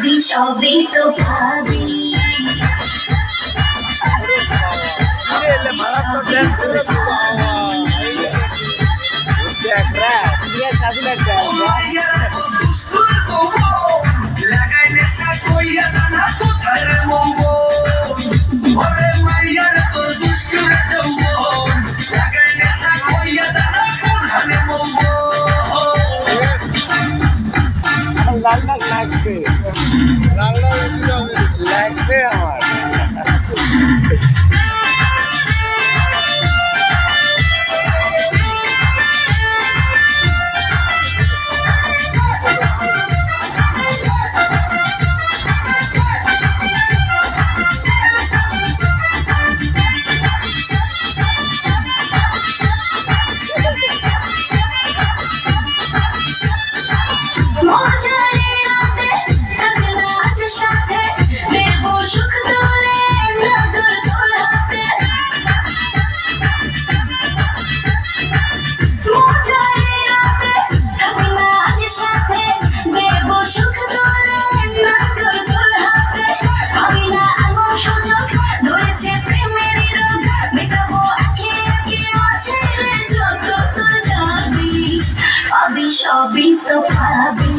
ভাবি সবই তো ভাবি। লাগাই নেশা সবই তো ভাবি।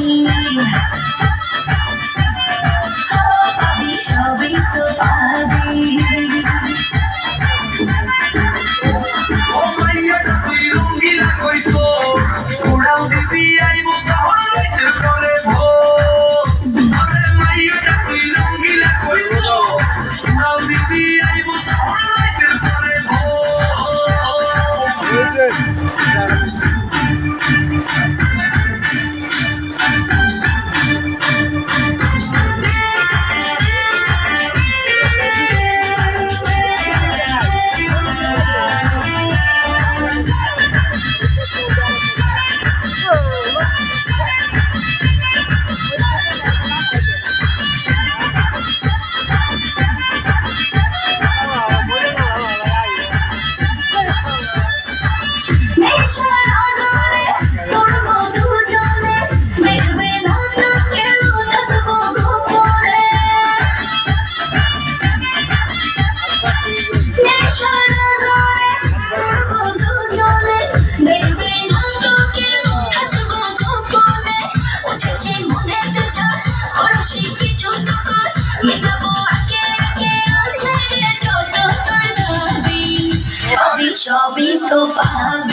都烦